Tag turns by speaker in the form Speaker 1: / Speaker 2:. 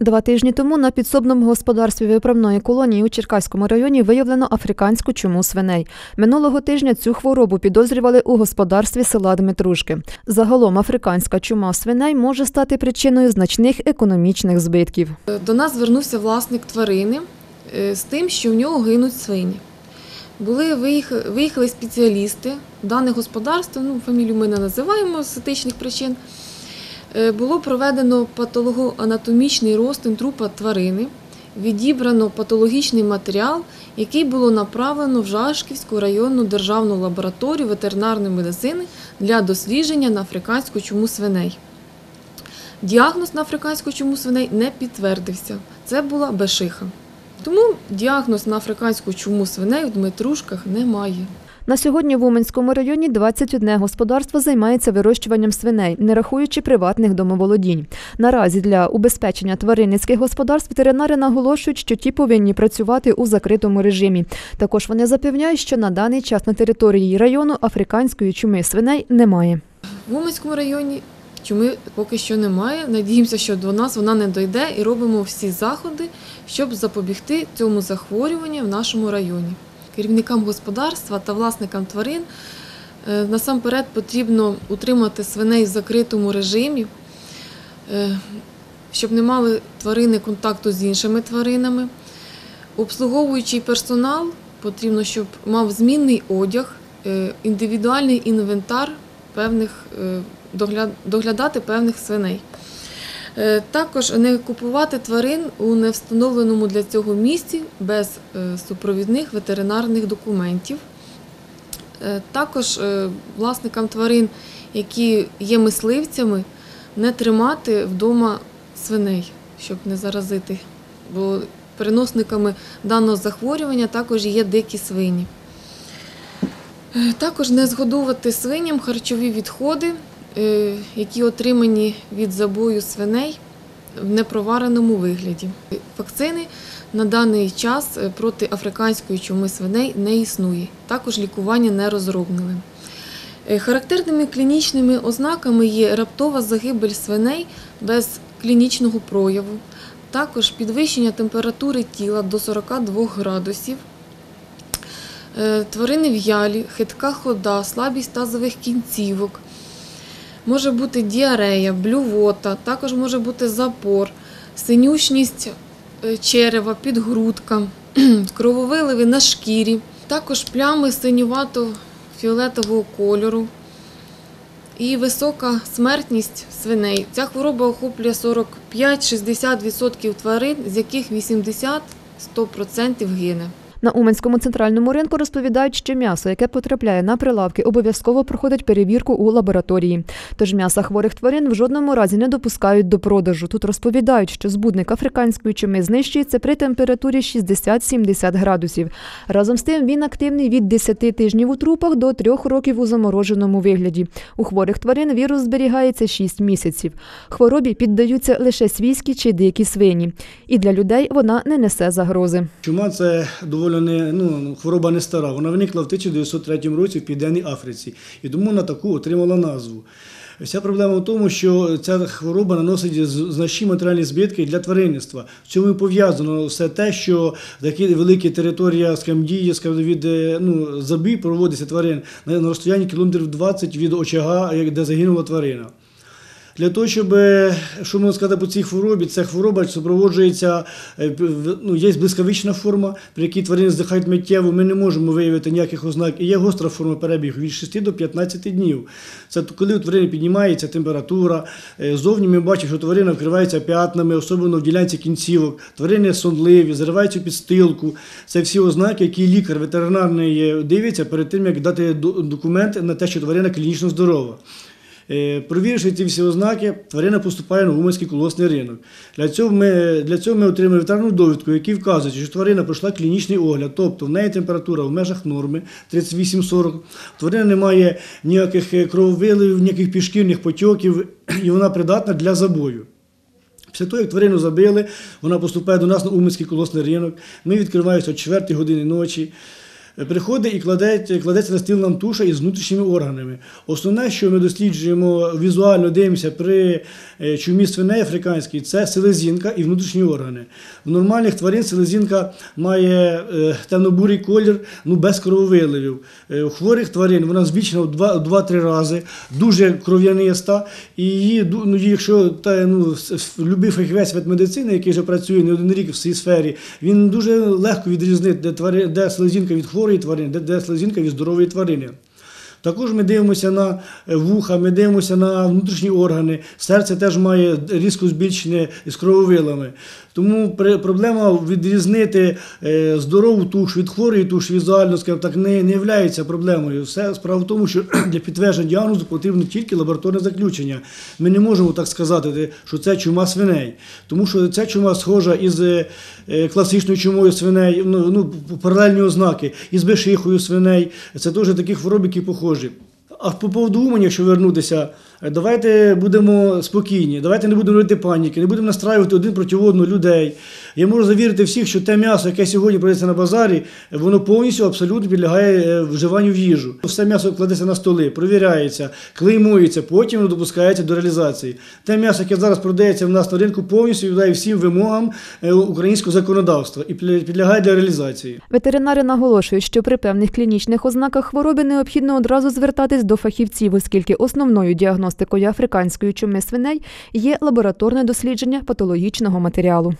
Speaker 1: Два тижні тому на підсобному господарстві виправної колонії у Черкаському районі виявлено африканську чуму свиней. Минулого тижня цю хворобу підозрювали у господарстві села Дмитрушки. Загалом африканська чума свиней може стати причиною значних економічних збитків.
Speaker 2: До нас звернувся власник тварини е, з тим, що в нього гинуть свині. Були виїх- виїхали спеціалісти, дане господарство, ну фамілію ми не називаємо з етичних причин. Е, Було проведено патологоанатомічний розтин трупа тварини, відібрано патологічний матеріал, який було направлено в Жашківську районну державну лабораторію ветеринарної медицини для дослідження на африканську чуму свиней. Діагноз на африканську чуму свиней не підтвердився. Це була бешиха. Тому діагноз на африканську чуму свиней у Дмитрушках немає.
Speaker 1: На сьогодні в Уманському районі 21 господарство займається вирощуванням свиней, не рахуючи приватних домоволодінь. Наразі для убезпечення тваринницьких господарств ветеринари наголошують, що ті повинні працювати у закритому режимі. Також вони запевняють, що на даний час на території району африканської чуми свиней немає.
Speaker 2: В Уманському районі чуми поки що немає. Надіємося, що до нас вона не дойде і робимо всі заходи, щоб запобігти цьому захворюванню в нашому районі. Керівникам господарства та власникам тварин е, насамперед потрібно утримати свиней в закритому режимі, е, щоб не мали тварини контакту з іншими тваринами. Обслуговуючий персонал потрібно, щоб мав змінний одяг, е, індивідуальний інвентар певних доглядати певних свиней. Е, Також не купувати тварин у невстановленому для цього місці без е, супровідних ветеринарних документів. Е, Також власникам тварин, які є мисливцями, не тримати вдома свиней, щоб не заразити. Бо переносниками даного захворювання також є дикі свині. Також не згодовувати свиням харчові відходи, які отримані від забою свиней в непровареному вигляді. Вакцини на даний час е, проти африканської чуми свиней не існує. Також лікування не розроблено. Е, Характерними клінічними ознаками є раптова загибель свиней без клінічного прояву, також підвищення температури тіла до 42 градусів, Е, тварини в'ялі, хитка хода, слабість тазових кінцівок. Може бути діарея, блювота, також може бути запор, синючність е, черева, підгрудка, крововиливи на шкірі, також плями синювато-фіолетового кольору і висока смертність свиней. Ця хвороба охоплює 45-60% тварин, з яких 80-100% гине.
Speaker 1: На Уманському центральному ринку розповідають, що м'ясо, яке потрапляє на прилавки, обов'язково проходить перевірку у лабораторії. Тож м'яса хворих тварин в жодному разі не допускають до продажу. Тут розповідають, що збудник африканської чуми знищується при температурі 60-70 градусів. Разом з тим він активний від 10 тижнів у трупах до 3 років у замороженому вигляді. У хворих тварин вірус зберігається 6 місяців. Хворобі піддаються лише свійські чи дикі свині. І для людей вона не несе загрози.
Speaker 3: Чума це доволі не ну, хвороба не стара. Вона виникла в 1903 році в Південній Африці і тому вона таку отримала назву. Вся проблема в тому, що ця хвороба наносить значні матеріальні збитки для тваринництва. В цьому і пов'язано все те, що такі великі територія скажімо, дії скажімо, від е, ну, забій проводиться тварин на розстоянні кілометрів 20 від очага, де загинула тварина. Для того, щоб, е, що можна сказати по цій хворобі, ця хвороба супроводжується, е, ну, є блискавична форма, при якій тварини здихають миттєво, ми не можемо виявити ніяких ознак. І є гостра форма перебігу від 6 до 15 днів. Це коли у тварини піднімається температура, е, зовні ми бачимо, що тварина вкривається п'ятнами, особливо в ділянці кінцівок, тварини сонливі, зариваються під стилку. Це всі ознаки, які лікар ветеринарний дивиться перед тим, як дати до- документ на те, що тварина клінічно здорова. Е, Провіривши ці всі ознаки, тварина поступає на Уманський колосний ринок. Для цього ми, для цього ми отримали ветеринарну довідку, яка вказує, що тварина пройшла клінічний огляд, тобто в неї температура в межах норми 38-40, тварина не має ніяких е, крововиливів, ніяких пішкірних потьоків, і вона придатна для забою. Після того, як тварину забили, вона поступає до нас на Уманський колосний ринок. Ми відкриваємося о 4 годині ночі. Приходить і кладе, кладеться на стіл нам туша із внутрішніми органами. Основне, що ми досліджуємо візуально, дивимося при е, чумі свиней африканській, це селезінка і внутрішні органи. В нормальних тварин селезінка має е, темно-бурий колір, ну без крововиливів. Е, У хворих тварин вона збільшена в два- в 2-3 рази, дуже кров'яниста, і її, ну, якщо та, ну, любий фахівець медицини, який вже працює не один рік в цій сфері, він дуже легко відрізнить, де, твари, де слезінка від хворої тварини, де, слезінка від здорової тварини. Також ми дивимося на е, вуха, ми дивимося на внутрішні органи. Серце теж має різко збільшене з крововилами. Тому проблема відрізнити е, здорову туш від хворої туш візуально, скажімо так, не, не є проблемою. Все справа в тому, що для підтвердження діагнозу потрібно тільки лабораторне заключення. Ми не можемо так сказати, що це чума свиней, тому що ця чума схожа із е, класичною чумою свиней, ну, ну паралельні ознаки, із бешихою свиней. Це теж такі хвороби, які похожі. projet. А по поводу Умані, якщо вернутися, е, давайте будемо спокійні, давайте не будемо робити паніки, не будемо настраювати один проти одного людей. Я можу завірити всіх, що те м'ясо, яке сьогодні продається на базарі, воно повністю абсолютно підлягає е, вживанню в їжу. Все м'ясо кладеться на столи, провіряється, клеймується, потім воно допускається до реалізації. Те м'ясо, яке зараз продається в нас на ринку, повністю відповідає всім вимогам е, українського законодавства і підля- підлягає для реалізації.
Speaker 1: Ветеринари наголошують, що при певних клінічних ознаках хвороби необхідно одразу звертатись до фахівців, оскільки основною діагностикою африканської чуми свиней є лабораторне дослідження патологічного матеріалу.